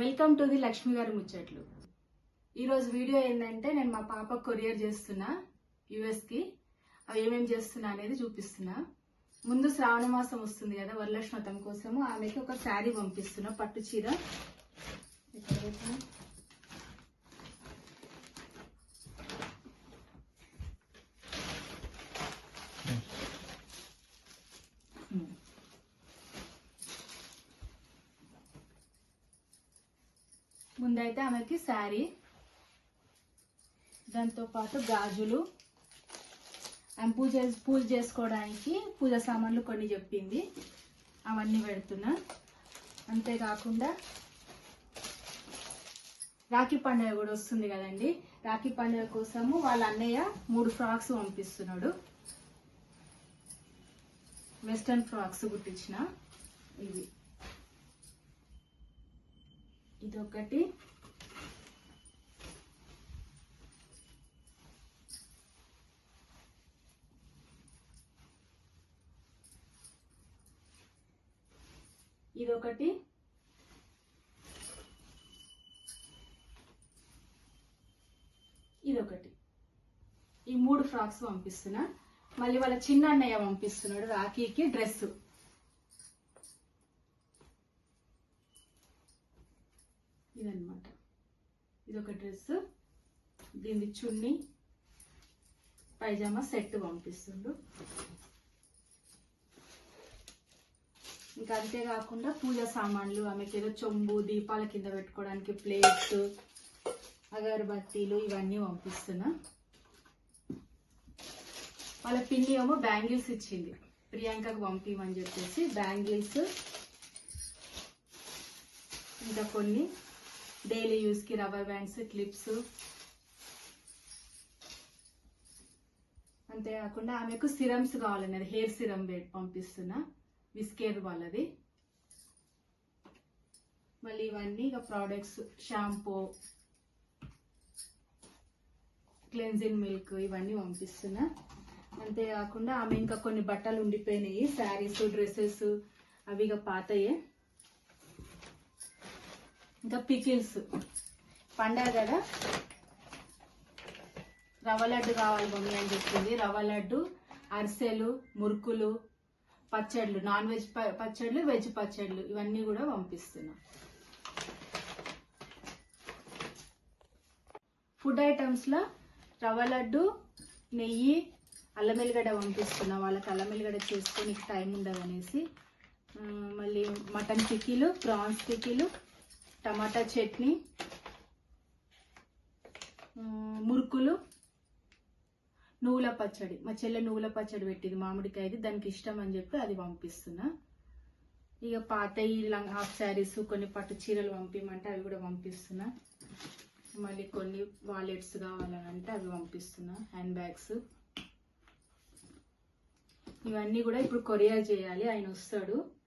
Welcome to the Lakshmi గారి ముచ్చట్లు. ఈరోజు వీడియో ఏంటంటే నేను మా పాప కొరియర్ చేస్తున్నా యుఎస్కి అవి ఏమేమి చేస్తున్నా అనేది చూపిస్తున్నా. ముందు శ్రావణ మాసం వస్తుంది కదా వరలక్ష్మి వ్రతం కోసము ఆమెకి ఒక శారీ పంపిస్తున్నా పట్టు చీర. ముందైతే ఆమెకి శారీ దాంతో పాటు గాజులు. ఆమె పూజ పూజ చేసుకోవడానికి పూజ సామాన్లు కొన్ని చెప్పింది. అవన్నీ పెడుతున్నా. అంతేకాకుండా రాఖీ పండుగ కూడా వస్తుంది కదండి. రాఖీ పండుగ కోసము వాళ్ళ అన్నయ్య మూడు ఫ్రాక్స్ పంపిస్తున్నాడు. వెస్ట్రన్ ఫ్రాక్స్ కుట్టించిన ఇవి. ఇదొకటి. ఇదొకటి. ఇదొకటి. ఈ మూడు ఫ్రాక్స్ పంపిస్తున్నా. మళ్ళీ వాళ్ళ చిన్న అన్నయ్య పంపిస్తున్నాడు రాఖీకి డ్రెస్ ఇదన్నమాట. ఇదొక డ్రెస్. దీన్ని చున్నీ పైజామా సెట్ పంపిస్తుండు. ఇంకా అంతేకాకుండా పూజ సామాన్లు ఆమెకి ఏదో చొంబు దీపాల కింద పెట్టుకోవడానికి ప్లేట్స్ అగరబత్తీలు ఇవన్నీ పంపిస్తున్నా. వాళ్ళ పిన్ని ఏమో బ్యాంగిల్స్ ఇచ్చింది. ప్రియాంకకు పంపించమని చెప్పేసి బ్యాంగిల్స్ ఇంకా కొన్ని డైలీ యూస్కి రబ్బర్ బ్యాండ్స్ క్లిప్స్. అంతేకాకుండా ఆమెకు సిరమ్స్ కావాలన్నది హెయిర్ సిరమ్ పంపిస్తున్నా. విస్కేర్ వాళ్ళది. మళ్ళీ ఇవన్నీ ఇక ప్రోడక్ట్స్ షాంపూ క్లెన్జింగ్ మిల్క్ ఇవన్నీ పంపిస్తున్నా. అంతేకాకుండా ఆమె ఇంకా కొన్ని బట్టలు ఉండిపోయినాయి. శారీస్ డ్రెస్సెస్ అవి ఇక పాతయే. ఇంకా పికిల్స్. పండగ కదా రవ్వ లడ్డు కావాలి మమ్మీ అని చెప్పింది. రవ్వ లడ్డు అరిసెలు మురుకులు పచ్చళ్ళు నాన్ వెజ్ పచ్చళ్ళు వెజ్ పచ్చళ్ళు ఇవన్నీ కూడా పంపిస్తున్నాం. ఫుడ్ ఐటమ్స్లో రవ్వ లడ్డు నెయ్యి అల్లం ఎల్లిగడ్డ పంపిస్తున్నా. వాళ్ళకి అల్లం చేసుకొని టైం ఉండదు అనేసి మళ్ళీ mutton pickle prawns pickle tomato chutney మురుకులు నువ్వుల పచ్చడి. మా చెల్లె నువ్వుల పచ్చడి పెట్టింది మామిడికాయది. దానికి ఇష్టం అని చెప్పి అది పంపిస్తున్నా. ఇక పాత ఈ లంగ్ హాఫ్ శారీస్ కొన్ని పట్టు చీరలు పంపిమంటే అవి కూడా పంపిస్తున్నా. మళ్ళీ కొన్ని వాలెట్స్ కావాలనంటే అవి పంపిస్తున్నా. Handbags. ఇవన్నీ కూడా ఇప్పుడు కొరియర్ చేయాలి. ఆయన వస్తాడు.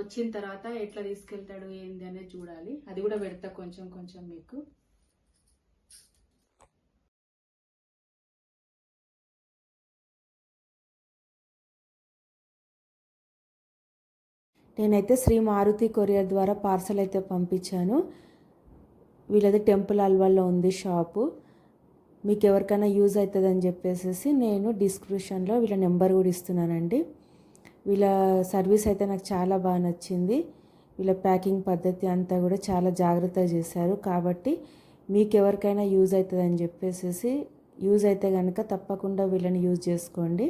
వచ్చిన తర్వాత ఎట్లా తీసుకెళ్తాడు ఏంది అనేది చూడాలి. అది కూడా పెడతా కొంచెం కొంచెం మీకు. నేనైతే శ్రీ మారుతి కొరియర్ ద్వారా పార్సల్ అయితే పంపించాను. వీళ్ళది టెంపుల్ అల్వాల్లో ఉంది షాపు. మీకు ఎవరికైనా యూజ్ అవుతుందని చెప్పేసి నేను డిస్క్రిప్షన్లో వీళ్ళ నెంబర్ కూడా ఇస్తున్నానండి. వీళ్ళ సర్వీస్ అయితే నాకు చాలా బాగా నచ్చింది. వీళ్ళ ప్యాకింగ్ పద్ధతి అంతా కూడా చాలా జాగ్రత్తగా చేశారు. కాబట్టి మీకు ఎవరికైనా యూజ్ అవుతుందని చెప్పేసి యూజ్ అయితే కనుక తప్పకుండా వీళ్ళని యూజ్ చేసుకోండి.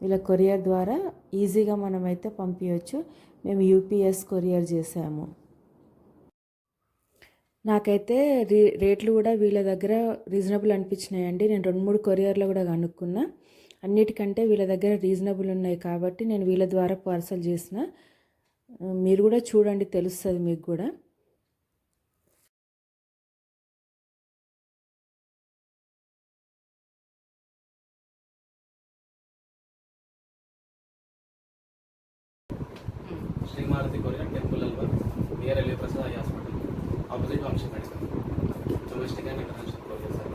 వీళ్ళ కొరియర్ ద్వారా ఈజీగా మనమైతే పంపించవచ్చు మేము యూపీఎస్ కొరియర్ చేసాము నాకైతే రీ రేట్లు కూడా వీళ్ళ దగ్గర రీజనబుల్ అనిపించినాయండి. నేను రెండు మూడు కొరియర్లో కూడా కనుక్కున్నా. అన్నిటికంటే వీళ్ళ దగ్గర రీజనబుల్ ఉన్నాయి కాబట్టి నేను వీళ్ళ ద్వారా పార్సల్ చేసిన. మీరు కూడా చూడండి తెలుస్తుంది మీకు కూడా. Sri Maruti courier temple Alwal near LV Prasad hospital. Opposite Vamsi medical domestic and international courier